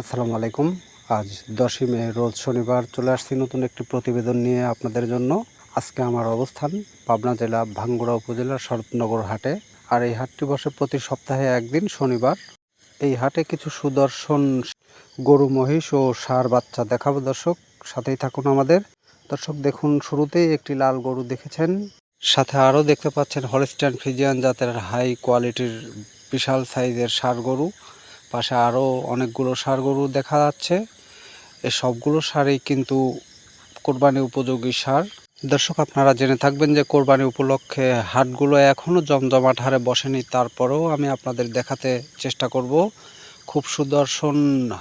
আসসালামু আলাইকুম। আজ দশই মে, রোজ শনিবার চলে আসছি নতুন একটি প্রতিবেদন নিয়ে আপনাদের জন্য। আজকে আমার অবস্থান পাবনা জেলা ভাঙ্গুড়া উপজেলার শরৎনগর হাটে। আর এই হাটটি বসে প্রতি সপ্তাহে একদিন শনিবার। এই হাটে কিছু সুদর্শন গরু, মহিষ ও সার বাচ্চা দেখাবো। দর্শক, সাথেই থাকুন আমাদের। দর্শক, দেখুন, শুরুতেই একটি লাল গরু দেখেছেন। সাথে আরও দেখতে পাচ্ছেন হলস্টাইন ফিজিয়ান জাতের হাই কোয়ালিটির বিশাল সাইজের সার গরু। পাশে আরও অনেকগুলো ষাঁড় গরু দেখা যাচ্ছে। এ সবগুলো সারই কিন্তু কোরবানি উপযোগী সার। দর্শক, আপনারা জেনে থাকবেন যে কোরবানি উপলক্ষে হাটগুলো এখনও জমজমাট হারে বসেনি। তারপরেও আমি আপনাদের দেখাতে চেষ্টা করব। খুব সুদর্শন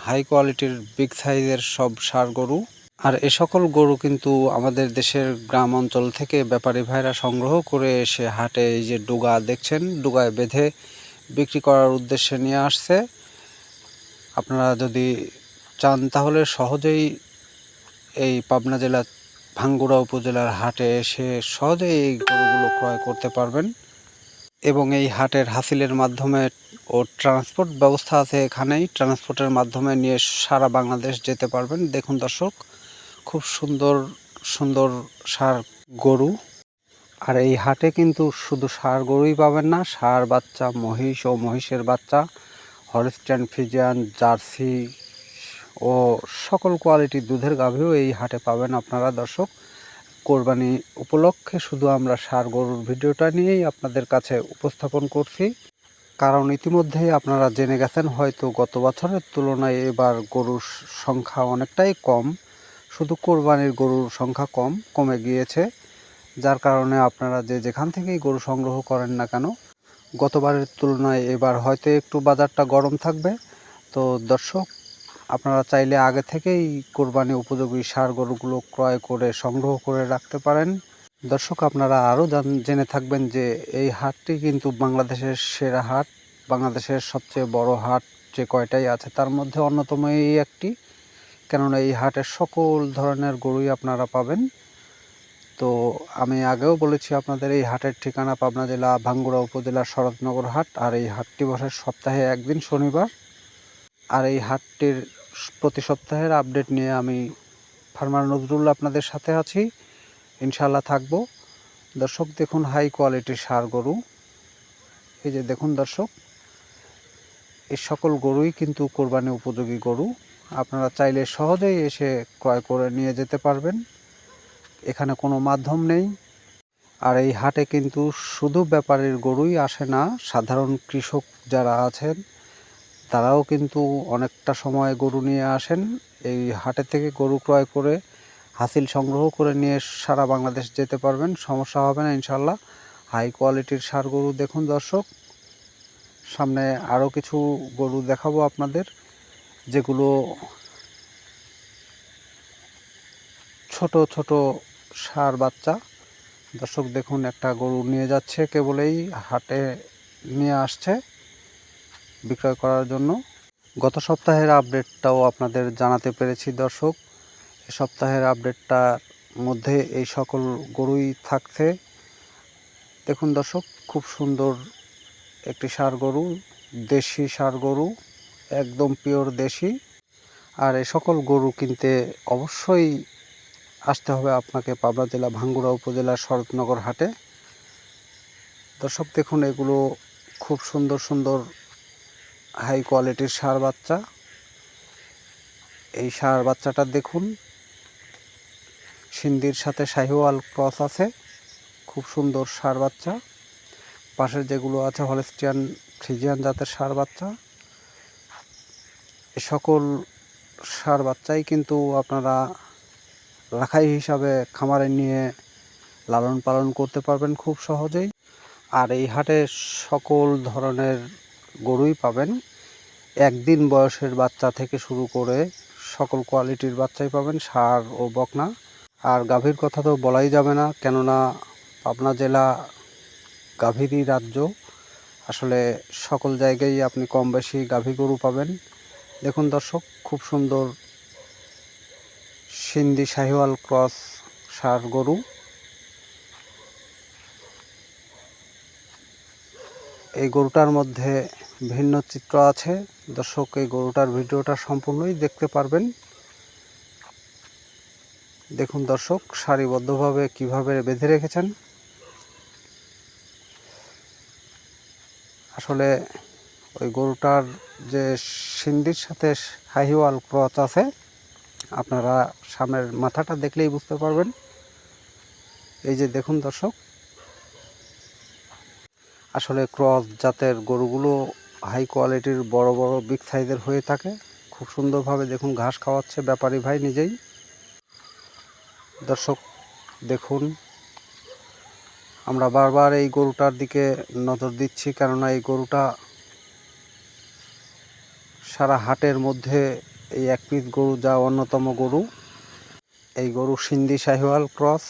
হাই কোয়ালিটির বিগ সাইজের সব সার গরু। আর এ সকল গরু কিন্তু আমাদের দেশের গ্রাম অঞ্চল থেকে ব্যাপারী ভাইরা সংগ্রহ করে এসে হাটে এই যে ডুগা দেখছেন, ডুগায় বেঁধে বিক্রি করার উদ্দেশ্যে নিয়ে আসছে। আপনারা যদি চান, তাহলে সহজেই এই পাবনা জেলার ভাঙ্গুড়া উপজেলার হাটে এসে সহজেই এই গরুগুলো ক্রয় করতে পারবেন এবং এই হাটের হাসিলের মাধ্যমে ও ট্রান্সপোর্ট ব্যবস্থা আছে এখানেই। ট্রান্সপোর্টের মাধ্যমে নিয়ে সারা বাংলাদেশ যেতে পারবেন। দেখুন দর্শক, খুব সুন্দর সুন্দর সার গরু। আর এই হাটে কিন্তু শুধু সার গরুই পাবেন না, সার বাচ্চা, মহিষ ও মহিষের বাচ্চা হলস্টাইন ফিজিয়ান, জার্সি ও সকল কোয়ালিটির দুধের গাভীও এই হাটে পাবেন আপনারা দর্শক। কোরবানি উপলক্ষে শুধু আমরা সার গরুর ভিডিওটা নিয়েই আপনাদের কাছে উপস্থাপন করছি। কারণ ইতিমধ্যেই আপনারা জেনে গেছেন, হয়তো গত বছরের তুলনায় এবার গরুর সংখ্যা অনেকটাই কম। শুধু কোরবানির গরুর সংখ্যা কম, কমে গিয়েছে। যার কারণে আপনারা যে যেখান থেকেই গরু সংগ্রহ করেন না কেন গতবারের তুলনায় এবার হয়তো একটু বাজারটা গরম থাকবে। তো দর্শক, আপনারা চাইলে আগে থেকেই কোরবানি উপযোগী সার গরুগুলো ক্রয় করে সংগ্রহ করে রাখতে পারেন। দর্শক, আপনারা আরও জেনে থাকবেন যে এই হাটটি কিন্তু বাংলাদেশের সেরা হাট, বাংলাদেশের সবচেয়ে বড় হাট যে কয়টাই আছে তার মধ্যে অন্যতম এই একটি। কেননা এই হাটের সকল ধরনের গরুই আপনারা পাবেন। তো আমি আগেও বলেছি আপনাদের, এই হাটের ঠিকানা পাবনা জেলা, ভাঙ্গুড়া উপজেলার শরৎনগর হাট, আর এই হাটটি বসে সপ্তাহে একদিন শনিবার। আর এই হাটটির প্রতি সপ্তাহের আপডেট নিয়ে আমি ফার্মার নজরুল আপনাদের সাথে আছি। ইনশাল্লাহ থাকব। দর্শক, দেখুন হাই কোয়ালিটির সার গরু। এই যে দেখুন দর্শক, এই সকল গরুই কিন্তু কোরবানি উপযোগী গরু। আপনারা চাইলে সহজেই এসে ক্রয় করে নিয়ে যেতে পারবেন। এখানে কোনো মাধ্যম নেই। আর এই হাটে কিন্তু শুধু ব্যাপারের গরুই আসে না, সাধারণ কৃষক যারা আছেন, তারাও কিন্তু অনেকটা সময় গরু নিয়ে আসেন। এই হাটে থেকে গরু ক্রয় করে হাসিল সংগ্রহ করে নিয়ে সারা বাংলাদেশ যেতে পারবেন। সমস্যা হবে না ইনশাল্লাহ হাই কোয়ালিটির সার গরু দেখুন দর্শক। সামনে আরও কিছু গরু দেখাবো আপনাদের, যেগুলো ছোট ছোট সার বাচ্চা। দর্শক দেখুন, একটা গরু নিয়ে যাচ্ছে, কেবলেই হাটে নিয়ে আসছে বিক্রয় করার জন্য। গত সপ্তাহের আপডেটটাও আপনাদের জানাতে পেরেছি, দর্শক। এ সপ্তাহের আপডেটটার মধ্যে এই সকল গরুই থাকছে। দেখুন, দর্শক, খুব সুন্দর একটি সার গরু, দেশি সার গরু, একদম পিওর দেশি। আর এই সকল গরু কিনতে অবশ্যই আসতে হবে আপনাকে পাবনা জেলা ভাঙ্গুড়া উপজেলার শরৎনগর হাটে। দর্শক দেখুন, এগুলো খুব সুন্দর সুন্দর হাই কোয়ালিটির সার বাচ্চা। এই সার বাচ্চাটা দেখুন, সিন্দির সাথে শাহিওয়াল ক্রস আছে, খুব সুন্দর সার বাচ্চা। পাশের যেগুলো আছে, হলেস্টিয়ান ফ্রিজিয়ান জাতের সার বাচ্চা। সকল সার বাচ্চাই কিন্তু আপনারা রাখাই হিসাবে খামারে নিয়ে লালন পালন করতে পারবেন খুব সহজেই। আর এই হাটে সকল ধরনের গরুই পাবেন। একদিন বয়সের বাচ্চা থেকে শুরু করে সকল কোয়ালিটির বাচ্চাই পাবেন, সার ও বকনা। আর গাভীর কথা তো বলাই যাবে না, কেননা পাবনা জেলা গাভীরই রাজ্য। আসলে সকল জায়গায় আপনি কম বেশি গাভী গরু পাবেন। দেখুন দর্শক, খুব সুন্দর সিন্ধি শাহিওয়াল ক্রস সার গরু। এই গরুটার মধ্যে ভিন্ন চিত্র আছে। দর্শক, এই গরুটার ভিডিওটা সম্পূর্ণই দেখতে পারবেন। দেখুন দর্শক, সারিবদ্ধভাবে কীভাবে বেঁধে রেখেছেন। আসলে ওই গরুটার যে সিন্ধির সাথে হাইওয়াল ক্রচ আছে আপনারা সামনের মাথাটা দেখলেই বুঝতে পারবেন। এই যে দেখুন দর্শক, আসলে ক্রস জাতের গরুগুলো হাই কোয়ালিটির বড় বড় বিগ সাইজের হয়ে থাকে। খুব সুন্দরভাবে দেখুন ঘাস খাওয়াচ্ছে ব্যাপারী ভাই নিজেই। দর্শক, দেখুন, আমরা বারবার এই গরুটার দিকে নজর দিচ্ছি, কেননা এই গরুটা সারা হাটের মধ্যে এই এক পিস গরু, যা অন্যতম গরু। এই গরু সিন্ধি শাহিওয়াল ক্রস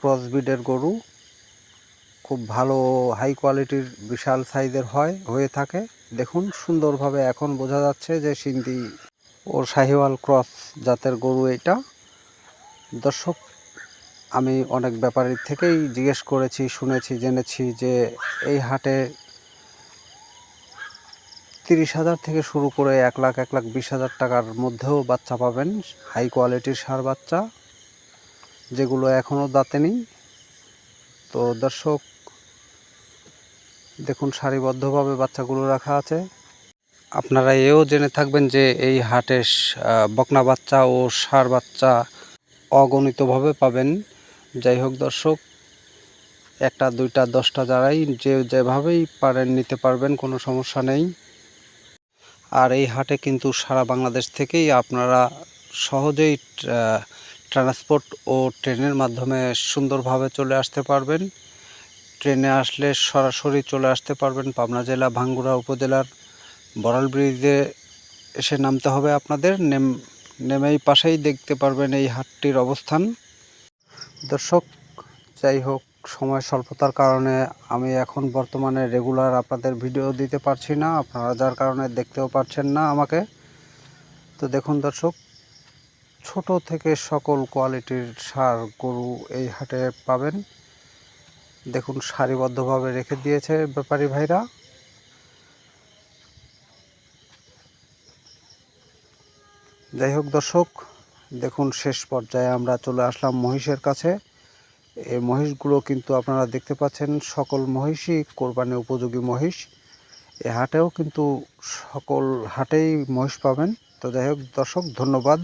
ক্রস ব্রিডের গরু। খুব ভালো হাই কোয়ালিটির বিশাল সাইজের হয়, হয়ে থাকে। দেখুন, সুন্দরভাবে এখন বোঝা যাচ্ছে যে সিন্ধি ও শাহিওয়াল ক্রস জাতের গরু এটা। দর্শক, আমি অনেক ব্যাপারীর থেকেই জিজ্ঞেস করেছি, শুনেছি, জেনেছি যে এই হাটে তিরিশ হাজার থেকে শুরু করে এক লাখ এক লাখ বিশ হাজার টাকার মধ্যেও বাচ্চা পাবেন। হাই কোয়ালিটির সার বাচ্চা, যেগুলো এখনও দাঁতে নেই। তো দর্শক, দেখুন সারিবদ্ধভাবে বাচ্চাগুলো রাখা আছে। আপনারা এও জেনে থাকবেন যে এই হাটে বকনা বাচ্চা ও সার বাচ্চা অগণিতভাবে পাবেন। যাই হোক দর্শক, একটা, দুইটা, দশটা যারাই যে যেভাবেই পারেন নিতে পারবেন, কোনো সমস্যা নেই। আর এই হাটে কিন্তু সারা বাংলাদেশ থেকেই আপনারা সহজেই ট্রান্সপোর্ট ও ট্রেনের মাধ্যমে সুন্দরভাবে চলে আসতে পারবেন। ট্রেনে আসলে সরাসরি চলে আসতে পারবেন পাবনা জেলা, ভাঙ্গুড়া উপজেলার বড়াল ব্রিজে এসে নামতে হবে আপনাদের। নেম, নেমেই পাশেই দেখতে পারবেন এই হাটটির অবস্থান। দর্শক, যাই হোক সময় স্বল্পতার কারণে আমি এখন বর্তমানে রেগুলার আপনাদের ভিডিও দিতে পারছি না। আপনারা যার কারণে দেখতেও পারছেন না আমাকে। তো দেখুন দর্শক, ছোট থেকে সকল কোয়ালিটির সার গরু এই হাটে পাবেন। দেখুন, সারিবদ্ধভাবে রেখে দিয়েছে ব্যাপারী ভাইরা। যাই হোক দর্শক, দেখুন, শেষ পর্যায়ে আমরা চলে আসলাম মহিষের কাছে। এই মহিষগুলো কিন্তু আপনারা দেখতে পাচ্ছেন, সকল মহিষই কোরবানি উপযোগী মহিষ। এ হাটেও কিন্তু সকল হাটেই মহিষ পাবেন। তো যাই হোক, দর্শক, ধন্যবাদ।